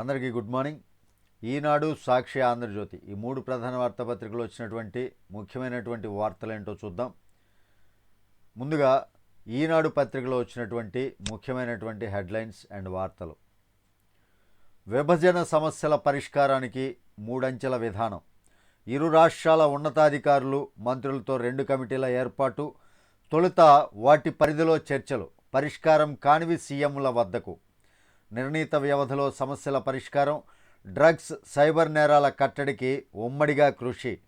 అందరికీ good morning. Eenadu Sakshi Andhra Jyothi. ఈ మూడు ప్రధాన వార్తాపత్రికలు వచ్చినటువంటి ముఖ్యమైనటువంటి వార్తలు ఏంటో చూద్దాం. ముందుగా ఈనాడు పత్రికలో వచ్చినటువంటి ముఖ్యమైనటువంటి హెడ్లైన్స్ అండ్ వార్తలు. విభజన సమస్యల పరిష్కారానికి మూడంచెల విధానం. ఇరు రాష్ట్రాల ఉన్నతాధికారులు మంత్రులతో రెండు కమిటీల ఏర్పాటు తొలుత వాటి పరిధిలో చర్చలు పరిష్కారం కానివి సీఎంల వద్దకు. నిర్ణీత వ్యవధిలో సమస్యల పరిష్కారం డ్రగ్స్ సైబర్ నేరాల కట్టడికి ఉమ్మడిగా కృషి.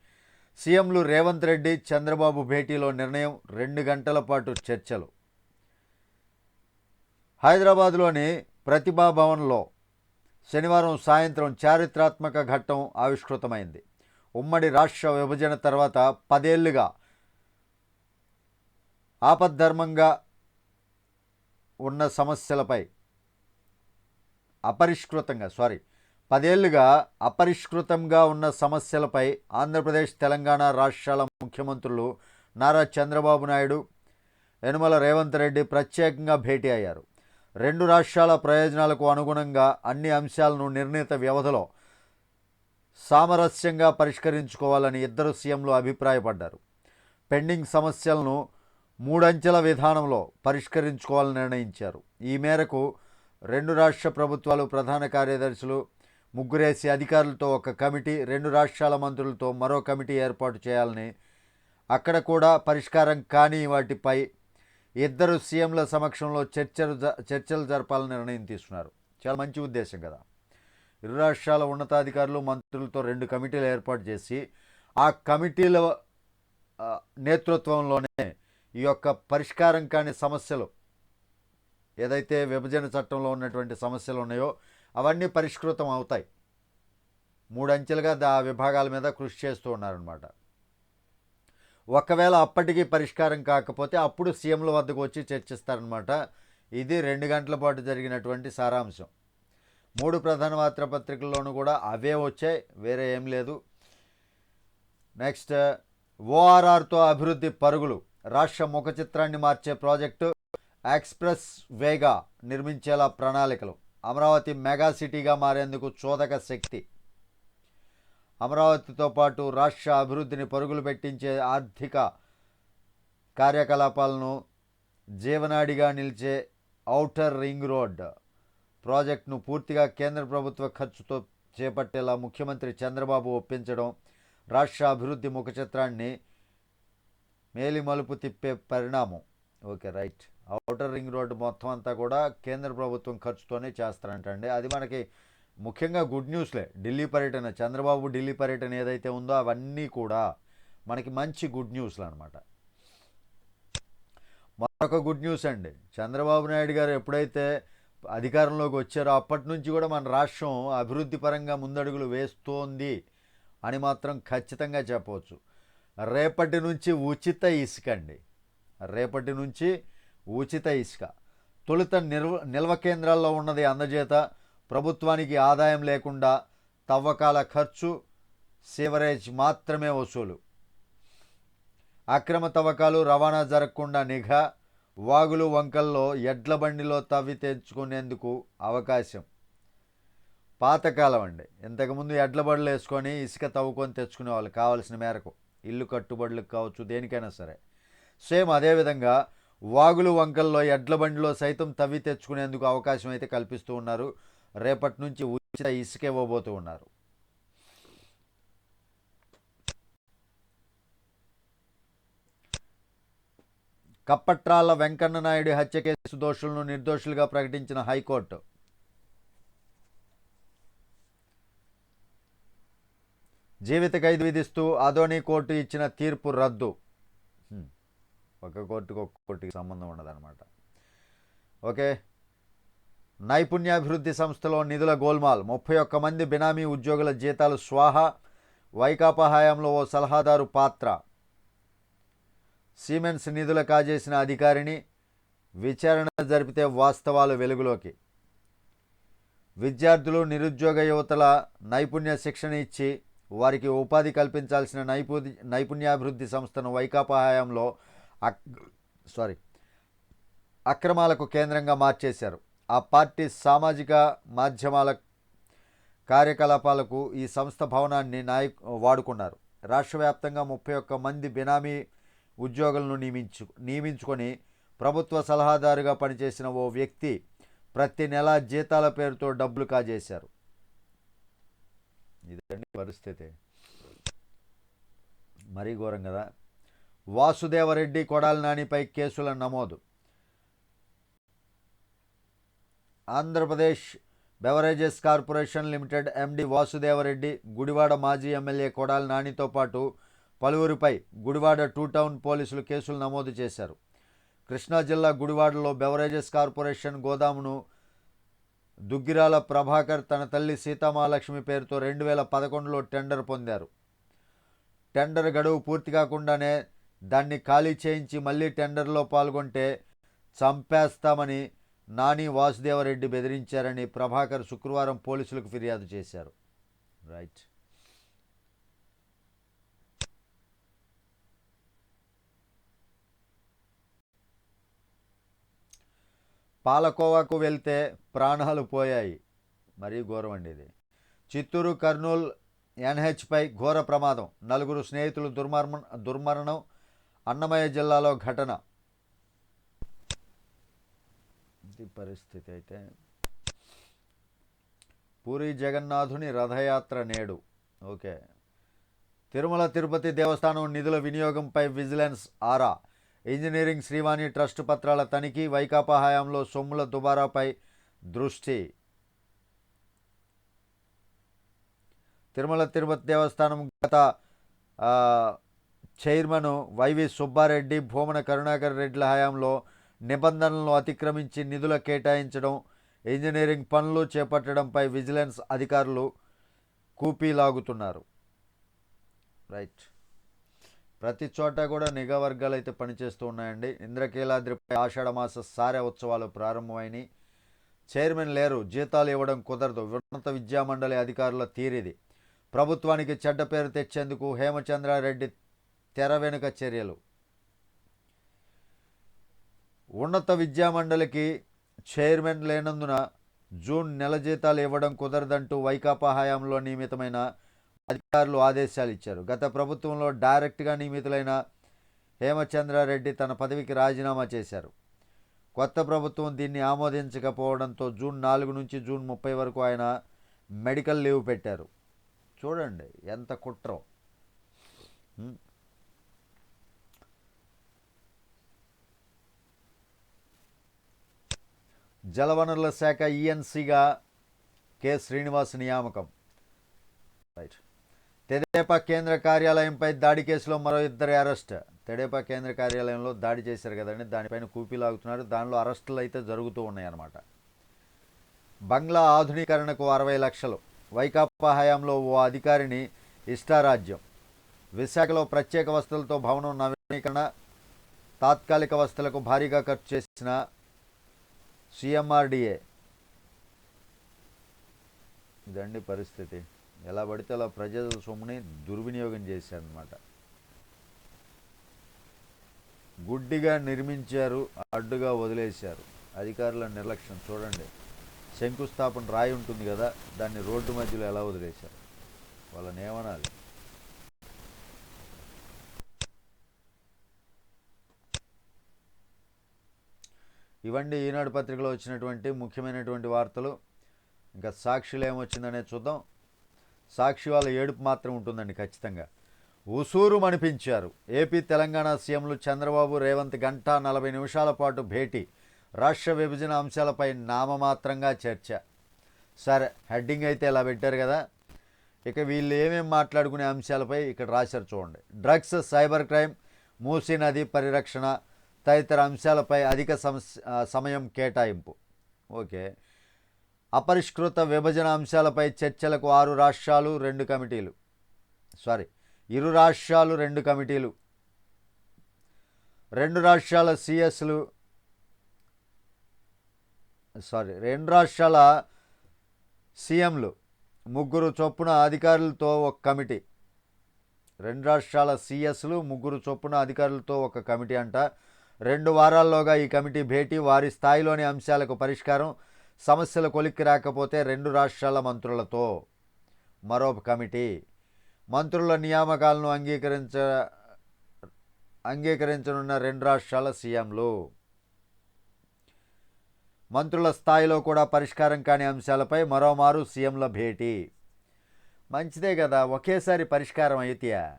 సీఎంలు రేవంత్ రెడ్డి చంద్రబాబు భేటీలో నిర్ణయం రెండు గంటల పాటు చర్చలు. హైదరాబాద్లోని ప్రతిభా భవన్లో శనివారం సాయంత్రం చారిత్రాత్మక ఘట్టం ఆవిష్కృతమైంది. ఉమ్మడి రాష్ట్ర విభజన తర్వాత పదేళ్ళుగా ఆపద్ధర్మంగా ఉన్న సమస్యలపై అపరిష్కృతంగా సారీ పదేళ్ళుగా అపరిష్కృతంగా ఉన్న సమస్యలపై ఆంధ్రప్రదేశ్ తెలంగాణ రాష్ట్రాల ముఖ్యమంత్రులు నారా చంద్రబాబు నాయుడు యనుమల రేవంత్ రెడ్డి ప్రత్యేకంగా భేటీ అయ్యారు. రెండు రాష్ట్రాల ప్రయోజనాలకు అనుగుణంగా అన్ని అంశాలను నిర్ణీత వ్యవధిలో సామరస్యంగా పరిష్కరించుకోవాలని ఇద్దరు సీఎంలు అభిప్రాయపడ్డారు. పెండింగ్ సమస్యలను మూడంచెల విధానంలో పరిష్కరించుకోవాలని నిర్ణయించారు. ఈ మేరకు రెండు రాష్ట్ర ప్రభుత్వాలు ప్రధాన కార్యదర్శులు ముగ్గురేసి అధికారులతో ఒక కమిటీ రెండు రాష్ట్రాల మంత్రులతో మరో కమిటీ ఏర్పాటు చేయాలని అక్కడ కూడా పరిష్కారం కాని వాటిపై ఇద్దరు సీఎంల సమక్షంలో చర్చలు జ- చర్చలు జరపాలని నిర్ణయం తీసుకున్నారు. చాలా మంచి ఉద్దేశం కదా. ఇరు రాష్ట్రాల ఉన్నతాధికారులు మంత్రులతో రెండు కమిటీలు ఏర్పాటు చేసి ఆ కమిటీల నేతృత్వంలోనే ఈ యొక్క పరిష్కారం కాని సమస్యలు ఏదైతే విభజన చట్టంలో ఉన్నటువంటి సమస్యలు ఉన్నాయో అవన్నీ పరిష్కృతం అవుతాయి. మూడంచెలుగా దా విభాగాల మీద కృషి చేస్తూ ఉన్నారనమాట ఒకవేళ అప్పటికీ పరిష్కారం కాకపోతే అప్పుడు సీఎంల వద్దకు వచ్చి చర్చిస్తారనమాట ఇది రెండు గంటల పాటు జరిగినటువంటి సారాంశం. మూడు ప్రధాన వార్తాపత్రికల్లోనూ కూడా అవే వచ్చాయి వేరే ఏం లేదు. నెక్స్ట్ ఓఆర్ఆర్తో అభివృద్ధి పరుగులు రాష్ట్ర ముఖ చిత్రాన్ని మార్చే ప్రాజెక్టు ఎక్స్ప్రెస్ వేగా నిర్మించేలా ప్రణాళికలు. అమరావతి మెగా సిటీగా మారేందుకు చోదక శక్తి. అమరావతితో పాటు రాష్ట్ర అభివృద్ధిని పరుగులు పెట్టించే ఆర్థిక కార్యకలాపాలను జీవనాడిగా నిలిచే ఔటర్ రింగ్ రోడ్ ప్రాజెక్టును పూర్తిగా కేంద్ర ప్రభుత్వ ఖర్చుతో చేపట్టేలా ముఖ్యమంత్రి చంద్రబాబు ఒప్పించడం రాష్ట్ర అభివృద్ధి ముఖచిత్రాన్ని మేలిమలుపు తిప్పే పరిణామం. Okay right. Outer ring road మొత్తం అంతా కూడా కేంద్ర ప్రభుత్వం ఖర్చుతోనే చేస్తారంటండి. అది మనకి ముఖ్యంగా గుడ్ న్యూస్లే. ఢిల్లీ పర్యటన చంద్రబాబు ఢిల్లీ పర్యటన ఏదైతే ఉందో అవన్నీ కూడా మనకి మంచి గుడ్ న్యూస్లు అనమాట మరొక గుడ్ న్యూస్ అండి. చంద్రబాబు నాయుడు గారు ఎప్పుడైతే అధికారంలోకి వచ్చారో అప్పటి నుంచి కూడా మన రాష్ట్రం అభివృద్ధి పరంగా ముందడుగులు వేస్తోంది అని మాత్రం ఖచ్చితంగా చెప్పవచ్చు. రేపటి నుంచి ఉచిత ఇసుక అండి. రేపటి నుంచి ఉచిత ఇసుక. తొలుత నిల్వ నిల్వ కేంద్రాల్లో ఉన్నది అందజేత ప్రభుత్వానికి ఆదాయం లేకుండా తవ్వకాల ఖర్చు సీవరేజ్ మాత్రమే వసూలు. అక్రమ తవ్వకాలు రవాణా జరగకుండా నిఘా వాగులు వంకల్లో ఎడ్ల బండిలో తవ్వి తెచ్చుకునేందుకు అవకాశం. పాతకాలం అండి. ఇంతకుముందు ఎడ్ల బండ్లు వేసుకొని ఇసుక తవ్వుకొని తెచ్చుకునే వాళ్ళు కావలసిన మేరకు. ఇల్లు కట్టుబడులకు కావచ్చు దేనికైనా సరే. సేమ్ అదేవిధంగా వాగులు వంకల్లో ఎడ్ల బండిలో సైతం తవ్వి తెచ్చుకునేందుకు అవకాశం అయితే కల్పిస్తూ ఉన్నారు. రేపటి నుంచి ఉచిత ఇసుక ఇవ్వబోతూ ఉన్నారు. కప్పట్రాల వెంకన్న నాయుడు హత్య కేసు దోషులను నిర్దోషులుగా ప్రకటించిన హైకోర్టు. జీవిత ఖైదు విధిస్తూ అదోని కోర్టు ఇచ్చిన తీర్పు రద్దు. ఒక కోర్టుకు ఒక కోర్టుకి సంబంధం ఉండదన్నమాట. ఓకే? నైపుణ్యాభివృద్ధి సంస్థలో నిధుల గోల్మాల్. ముప్పై ఒక్క మంది బినామీ ఉద్యోగుల జీతాలు స్వాహ. వైకాపా హయాంలో ఓ సలహాదారు పాత్ర. సిమెంట్స్ నిధుల కాజేసిన అధికారిని విచారణ జరిపితే వాస్తవాలు వెలుగులోకి. విద్యార్థులు నిరుద్యోగ యువతల నైపుణ్య శిక్షణ ఇచ్చి వారికి ఉపాధి కల్పించాల్సిన నైపుణ్య నైపుణ్యాభివృద్ధి సంస్థను వైకాపా హయాంలో సారీ అక్రమాలకు కేంద్రంగా మార్చేశారు. ఆ పార్టీ సామాజిక మాధ్యమాల కార్యకలాపాలకు ఈ సంస్థ భవనాన్ని నాయక్ వాడుకున్నారు. రాష్ట్ర వ్యాప్తంగా ముప్పై ఒక్క మంది బినామీ ఉద్యోగులను నియమించు నియమించుకొని ప్రభుత్వ సలహాదారుగా పనిచేసిన ఓ వ్యక్తి ప్రతి నెల జీతాల పేరుతో డబ్బులు కాజేశారు. ఇదండి పరిస్థితి? మరీ ఘోరం కదా? వాసుదేవరెడ్డి కొడాల నానిపై కేసుల నమోదు. Andhra Pradesh beverages corporation limited MD Vasudeva Reddy Gudivada మాజీ ఎమ్మెల్యే కొడాల నానితో పాటు పలువురిపై గుడివాడ టూ టౌన్ పోలీసులు కేసులు నమోదు చేశారు. కృష్ణా జిల్లా గుడివాడలో బెవరేజెస్ కార్పొరేషన్ గోదామును దుగ్గిరాల ప్రభాకర్ తన తల్లి సీతామహాలక్ష్మి పేరుతో రెండు వేల పదకొండులో టెండర్ పొందారు. టెండర్ గడువు పూర్తి కాకుండానే దాన్ని ఖాళీ చేయించి మళ్ళీ టెండర్లో పాల్గొంటే చంపేస్తామని నాని వాసుదేవరెడ్డి బెదిరించారని ప్రభాకర్ శుక్రవారం పోలీసులకు ఫిర్యాదు చేశారు. రైట్. పాలకోవాకు వెళ్తే ప్రాణాలు పోయాయి. మరీ ఘోరం అండి ఇది. చిత్తూరు కర్నూలు ఎన్హెచ్పై ఘోర ప్రమాదం. నలుగురు స్నేహితులు దుర్మరణం దుర్మరణం అన్నమయ్య జిల్లాలో ఘటన. ఇది పరిస్థితి అయితే. పూరి జగన్నాథుని రథయాత్ర నేడు. ఓకే. తిరుమల తిరుపతి దేవస్థానం నిధుల వినియోగంపై విజిలెన్స్ ఆరా. ఇంజనీరింగ్ శ్రీవాణి ట్రస్ట్ పత్రాల తనిఖీ వైకాపా హయాంలో సొమ్ముల దుబారాపై దృష్టి. తిరుమల తిరుపతి దేవస్థానం గత చైర్మన్ వైవి సుబ్బారెడ్డి భూమన కరుణాకర్ రెడ్డిల హయాంలో నిబంధనలను అతిక్రమించి నిధుల కేటాయించడం ఇంజనీరింగ్ పనులు చేపట్టడంపై విజిలెన్స్ అధికారులు కూపీలాగుతున్నారు రైట్. ప్రతి చోట కూడా నిఘా వర్గాలు అయితే పనిచేస్తూ ఉన్నాయండి. ఇంద్రకీలాద్రిపై ఆషాఢమాస సారె ఉత్సవాలు ప్రారంభమైనవి చైర్మన్ లేరు జీతాలు ఇవ్వడం కుదరదు. ఉన్నత విద్యామండలి అధికారుల తీరిది. ప్రభుత్వానికి చెడ్డ పేరు తెచ్చేందుకు హేమచంద్రారెడ్డి తెర వెనుక చర్యలు. ఉన్నత విద్యామండలికి చైర్మన్ లేనందున జూన్ నెల జీతాలు ఇవ్వడం కుదరదంటూ వైకాపా హయాంలో నియమితమైన అధికారులు ఆదేశాలు ఇచ్చారు. గత ప్రభుత్వంలో డైరెక్ట్గా నియమితులైన హేమచంద్రారెడ్డి తన పదవికి రాజీనామా చేశారు. కొత్త ప్రభుత్వం దీన్ని ఆమోదించకపోవడంతో జూన్ నాలుగు నుంచి జూన్ ముప్పై వరకు ఆయన మెడికల్ లీవ్ పెట్టారు. చూడండి ఎంత కుట్రం. జలవనరుల శాఖ ఈఎన్సీగా కె శ్రీనివాస్ నియామకం. రైట్ తెదేపా కేంద్ర కార్యాలయంపై దాడి కేసులో మరో ఇద్దరు అరెస్ట్. తెదేపా కేంద్ర కార్యాలయంలో దాడి చేశారు కదండి దానిపైన కూపీలాగుతున్నారు దానిలో అరెస్టులు అయితే జరుగుతూ ఉన్నాయన్నమాట. బంగ్లా ఆధునీకరణకు అరవై లక్షలు వైకాపా హయాంలో ఓ అధికారిని ఇష్టారాజ్యం. విశాఖలో ప్రత్యేక వస్తువులతో భవనం నవీకరణ తాత్కాలిక వస్తువులకు భారీగా ఖర్చు చేసిన సిఎంఆర్డిఏ. ఇదండి పరిస్థితి. ఎలా పడితే అలా ప్రజల సొమ్ముని దుర్వినియోగం చేశారనమాట గుడ్డిగా నిర్మించారు అడ్డుగా వదిలేశారు. అధికారుల నిర్లక్ష్యం చూడండి. శంకుస్థాపన రాయి ఉంటుంది కదా దాన్ని రోడ్డు మధ్యలో ఎలా వదిలేశారు? వాళ్ళని ఏమనాలి? ఇవండి ఈనాడు పత్రికలో వచ్చినటువంటి ముఖ్యమైనటువంటి వార్తలు. ఇంకా సాక్షిలో ఏమొచ్చిందనే చూద్దాం. సాక్షి వాళ్ళ ఏడుపు మాత్రం ఉంటుందండి ఖచ్చితంగా. ఉసూరు అనిపించారు ఏపీ తెలంగాణ సీఎంలు చంద్రబాబు రేవంత్ గంట నలభై నిమిషాల పాటు భేటీ. రాష్ట్ర విభజన అంశాలపై నామమాత్రంగా చర్చ. సరే హెడ్డింగ్ అయితే ఇలా పెట్టారు కదా. ఇక వీళ్ళు ఏమేమి మాట్లాడుకునే అంశాలపై ఇక్కడ రాశారు చూడండి. డ్రగ్స్ సైబర్ క్రైమ్ మూసీ నది పరిరక్షణ తదితర అంశాలపై అధిక సమయం కేటాయింపు. ఓకే. అపరిష్కృత విభజన అంశాలపై చర్చలకు ఆరు రాష్ట్రాలు రెండు కమిటీలు. సారీ ఇరు రాష్ట్రాలు రెండు కమిటీలు. రెండు రాష్ట్రాల సిఎస్లు సారీ రెండు రాష్ట్రాల సీఎంలు. ముగ్గురు చొప్పున అధికారులతో ఒక కమిటీ. రెండు రాష్ట్రాల సిఎస్లు ముగ్గురు చొప్పున అధికారులతో ఒక కమిటీ అంట. రెండు వారాల్లోగా ఈ కమిటీ భేటీ వారి స్థాయిలోని అంశాలకు పరిష్కారం సమస్యలు కొలిక్కి రాకపోతే రెండు రాష్ట్రాల మంత్రులతో. మరో కమిటీ. మంత్రుల నియామకాలను అంగీకరించ అంగీకరించనున్న రెండు రాష్ట్రాల సీఎంలు. మంత్రుల స్థాయిలో కూడా పరిష్కారం కాని అంశాలపై మరోమారు సీఎంల భేటీ. మంచిదే కదా ఒకేసారి పరిష్కారం అయితే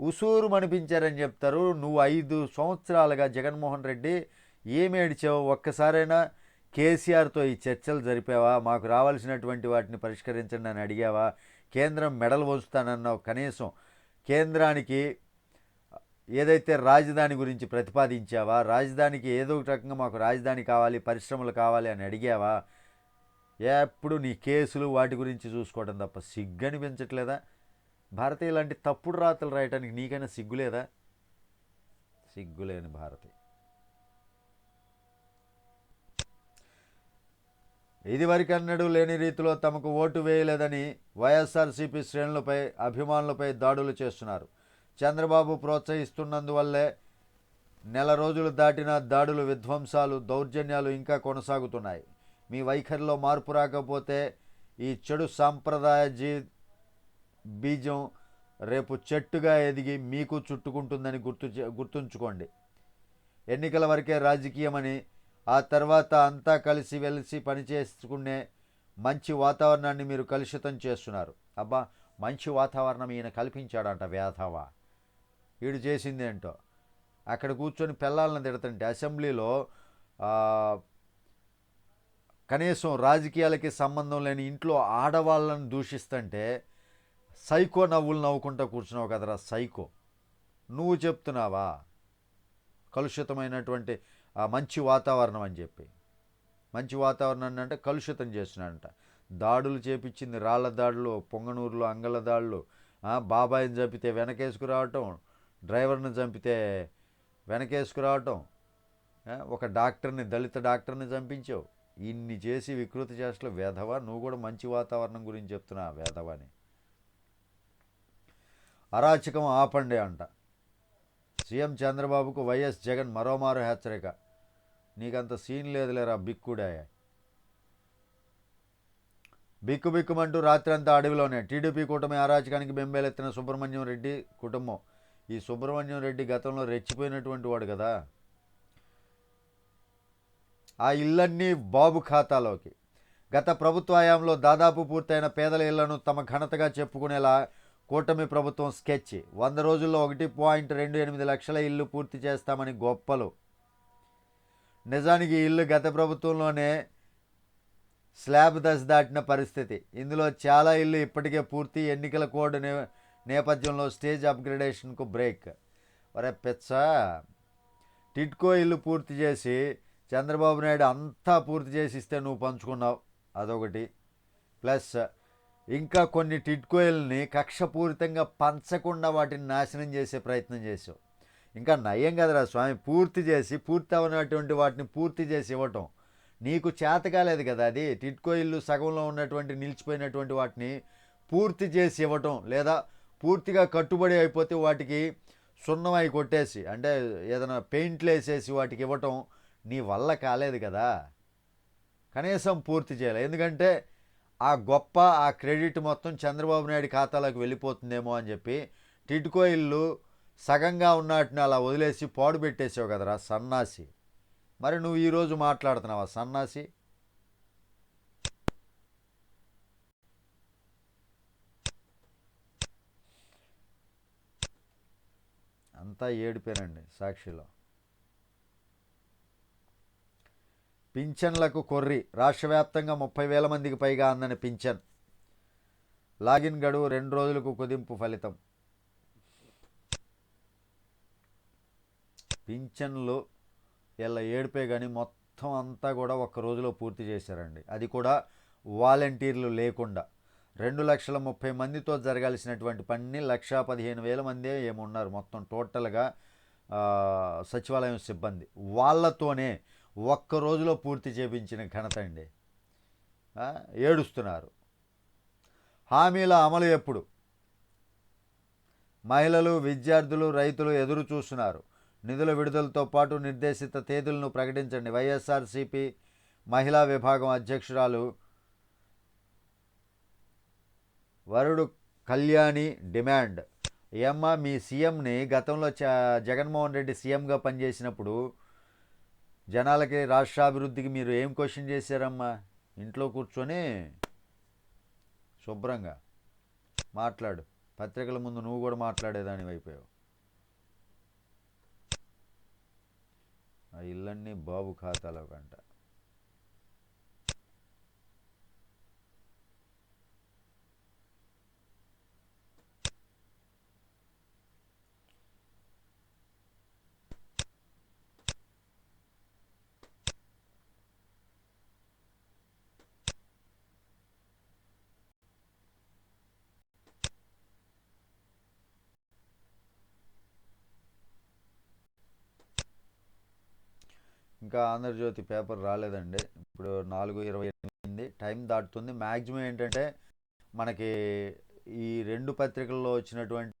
ఉసూరు అనిపించారని చెప్తారు. నువ్వు ఐదు సంవత్సరాలుగా జగన్మోహన్ రెడ్డి ఏమి ఏడిచావు ఒక్కసారైనా కేసీఆర్తో ఈ చర్చలు జరిపావా? మాకు రావాల్సినటువంటి వాటిని పరిష్కరించండి అని అడిగావా? కేంద్రం మెడలు వంచుతానన్నావు కనీసం. కేంద్రానికి ఏదైతే రాజధాని గురించి ప్రతిపాదించావా? రాజధానికి ఏదో ఒక రకంగా మాకు రాజధాని కావాలి పరిశ్రమలు కావాలి అని అడిగావా? ఎప్పుడు నీ కేసులు వాటి గురించి చూసుకోవడం తప్ప సిగ్గు అనిపించట్లేదా భారతి ఇలాంటి తప్పుడు రాతలు రాయటానికి నీకైనా సిగ్గులేదా? సిగ్గులేని భారతి. ఇదివరకన్నడూ లేని రీతిలో తమకు ఓటు వేయలేదని వైఎస్ఆర్సీపీ శ్రేణులపై అభిమానులపై దాడులు చేస్తున్నారు. చంద్రబాబు ప్రోత్సహిస్తున్నందువల్లే నెల రోజులు దాటిన దాడులు విధ్వంసాలు దౌర్జన్యాలు ఇంకా కొనసాగుతున్నాయి. మీ వైఖరిలో మార్పు రాకపోతే ఈ చెడు సాంప్రదాయ జీ బీజం రేపు చెట్టుగా ఎదిగి మీకు చుట్టుకుంటుందని గుర్తు గుర్తుంచుకోండి. ఎన్నికల వరకే రాజకీయమని ఆ తర్వాత అంతా కలిసి వెలిసి పనిచేసుకునే మంచి వాతావరణాన్ని మీరు కలుషితం చేస్తున్నారు. అబ్బా మంచి వాతావరణం ఈయన కల్పించాడంట వేధవ. వీడు చేసింది ఏంటో? అక్కడ కూర్చొని పిల్లలను తిడతంటే అసెంబ్లీలో కనీసం రాజకీయాలకి సంబంధం లేని ఇంట్లో ఆడవాళ్ళని దూషిస్తుంటే సైకో నవ్వులు నవ్వుకుంటా కూర్చున్నావు కదరా సైకో. నువ్వు చెప్తున్నావా? కలుషితమైనటువంటి మంచి వాతావరణం అని చెప్పి. మంచి వాతావరణాన్ని అంటే కలుషితం చేస్తున్నాడంట దాడులు చేపించింది రాళ్ళ దాడులు పొంగనూరులో అంగళ దాడులు బాబాయిని చంపితే వెనకేసుకురావటం డ్రైవర్ని చంపితే వెనకేసుకురావటం ఒక డాక్టర్ని దళిత డాక్టర్ని చంపించావు. ఇన్ని చేసి వికృతి చేష్టలు వేధవా నువ్వు కూడా మంచి వాతావరణం గురించి చెప్తున్నా వేధవాని అరాచకం ఆపండి అంట. సీఎం చంద్రబాబుకు వైఎస్ జగన్ మరోమారు హెచ్చరిక. నీకంత సీన్ లేదులేరా బిక్కుడే. బిక్కు బిక్కుమంటూ రాత్రంతా అడవిలోనే. టీడీపీ కూటమి అరాచకానికి బెంబేలెత్తిన సుబ్రహ్మణ్యం రెడ్డి కుటుంబం. ఈ సుబ్రహ్మణ్యం రెడ్డి గతంలో రెచ్చిపోయినటువంటి వాడు కదా. ఆ ఇళ్ళన్నీ బాబు ఖాతాలోకి. గత ప్రభుత్వ హయాంలో దాదాపు పూర్తయిన పేదల ఇళ్ళను తమ ఘనతగా చెప్పుకునేలా కూటమి ప్రభుత్వం స్కెచ్. వంద రోజుల్లో ఒకటి పాయింట్ రెండు ఎనిమిది లక్షల ఇల్లు పూర్తి చేస్తామని గొప్పలు. నిజానికి ఇల్లు గత ప్రభుత్వంలోనే స్లాబ్ దశ దాటిన పరిస్థితి. ఇందులో చాలా ఇల్లు ఇప్పటికే పూర్తి ఎన్నికల కోడ్ నే నేపథ్యంలో స్టేజ్ అప్గ్రేడేషన్కు బ్రేక్. ఒరే పెచ్చ! టిట్కో ఇల్లు పూర్తి చేసి చంద్రబాబు నాయుడు అంతా పూర్తి చేసి ఇస్తే నువ్వు పంచుకున్నావు. అదొకటి. ప్లస్ ఇంకా కొన్ని టిట్కోయిల్ని కక్షపూరితంగా పంచకుండా వాటిని నాశనం చేసే ప్రయత్నం చేసావు ఇంకా నయం కదరా స్వామి పూర్తి చేసి పూర్తి అవనటువంటి వాటిని పూర్తి చేసి ఇవ్వటం. నీకు చేత కాలేదు కదా అది. టిట్కోయిల్లు సగంలో ఉన్నటువంటి నిలిచిపోయినటువంటి వాటిని పూర్తి చేసి ఇవ్వటం లేదా పూర్తిగా కట్టుబడి అయిపోతే వాటికి సున్నమై కొట్టేసి అంటే ఏదైనా పెయింట్లు వేసేసి వాటికి ఇవ్వటం నీ వల్ల కాలేదు కదా. కనీసం పూర్తి చేయాలి. ఎందుకంటే ఆ గొప్ప ఆ క్రెడిట్ మొత్తం చంద్రబాబు నాయుడు ఖాతాలోకి వెళ్ళిపోతుందేమో అని చెప్పి టిట్కో ఇల్లు సగంగా ఉన్నట్టుని అలా వదిలేసి పాడు పెట్టేసావు కదరా సన్నాసి. మరి నువ్వు ఈరోజు మాట్లాడుతున్నావా సన్నాసి? అంతా ఏడిపోయానండి సాక్షిలో. పింఛన్లకు కొర్రి. రాష్ట్ర వ్యాప్తంగా ముప్పై వేల మందికి పైగా అందని పింఛన్. లాగిన్ గడువు రెండు రోజులకు కుదింపు ఫలితం. పింఛన్లు ఇలా ఏడిపే కానీ మొత్తం అంతా కూడా ఒక్క రోజులో పూర్తి చేశారండి. అది కూడా వాలంటీర్లు లేకుండా. రెండు లక్షల ముప్పై మందితో జరగాల్సినటువంటి పని లక్షా పదిహేను వేల మందే ఏమున్నారు మొత్తం టోటల్గా సచివాలయం సిబ్బంది. వాళ్ళతోనే ఒక్క రోజులో పూర్తి చేపించిన ఘనత అండి. ఏడుస్తున్నారు. హామీల అమలు ఎప్పుడు? మహిళలు విద్యార్థులు రైతులు ఎదురు చూస్తున్నారు. నిధుల విడుదలతో పాటు నిర్దేశిత తేదీలను ప్రకటించండి. వైఎస్ఆర్సీపీ మహిళా విభాగం అధ్యక్షురాలు వరుడు కళ్యాణి డిమాండ్. ఏమ్మా మీ సీఎంని గతంలో జగన్మోహన్ రెడ్డి సీఎంగా పనిచేసినప్పుడు జనాలకి రాష్ట్రాభివృద్ధికి మీరు ఏం క్వశ్చన్ చేశారమ్మా? ఇంట్లో కూర్చొని శుభ్రంగా మాట్లాడు. పత్రికల ముందు నువ్వు కూడా మాట్లాడేదాని అయిపోయావు ఆ ఇల్లన్నీ బాబు ఖాతాలో కంట. ఇంకా ఆంధ్రజ్యోతి పేపర్ రాలేదండి. ఇప్పుడు నాలుగు ఇరవై ఎనిమిది టైం దాటుతుంది. మ్యాక్సిమం ఏంటంటే మనకి ఈ రెండు పత్రికల్లో వచ్చినటువంటి